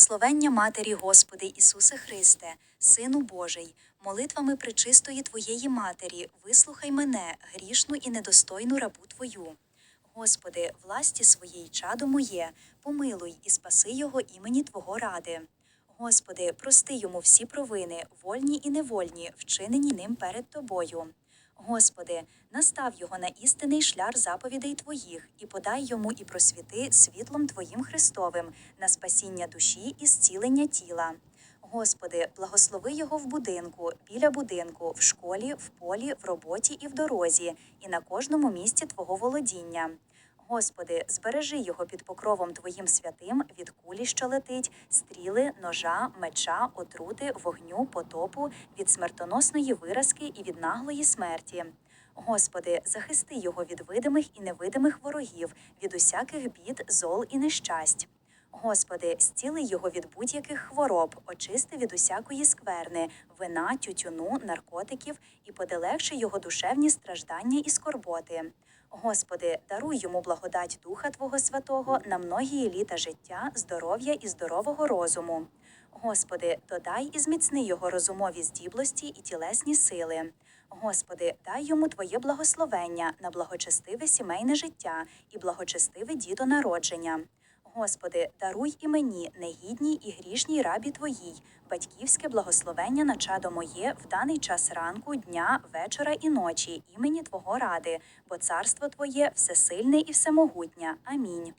Благословення Матері Господи Ісусе Христе, Сину Божий, молитвами пречистої Твоєї Матері, вислухай мене, грішну і недостойну рабу Твою. Господи, власті своєї чадо моє, помилуй і спаси його імені Твого ради. Господи, прости йому всі провини, вольні і невольні, вчинені ним перед Тобою. Господи, настав його на істинний шлях заповідей Твоїх, і подай йому і просвіти світлом Твоїм Христовим на спасіння душі і зцілення тіла. Господи, благослови його в будинку, біля будинку, в школі, в полі, в роботі і в дорозі, і на кожному місці Твого володіння. Господи, збережи його під покровом Твоїм святим від кулі, що летить, стріли, ножа, меча, отрути, вогню, потопу, від смертоносної виразки і від наглої смерті. Господи, захисти його від видимих і невидимих ворогів, від усяких бід, зол і нещасть. Господи, зціли його від будь-яких хвороб, очисти від усякої скверни, вина, тютюну, наркотиків і поделегши його душевні страждання і скорботи. Господи, даруй йому благодать Духа Твого Святого на многії літа життя, здоров'я і здорового розуму. Господи, додай і зміцни його розумові здіблості і тілесні сили. Господи, дай йому Твоє благословення на благочестиве сімейне життя і благочестиве дітонародження. Господи, даруй і мені, негідній і грішній рабі Твоїй, батьківське благословення на чадо моє в даний час ранку, дня, вечора і ночі, імені Твого ради, бо царство Твоє всесильне і всемогутнє. Амінь.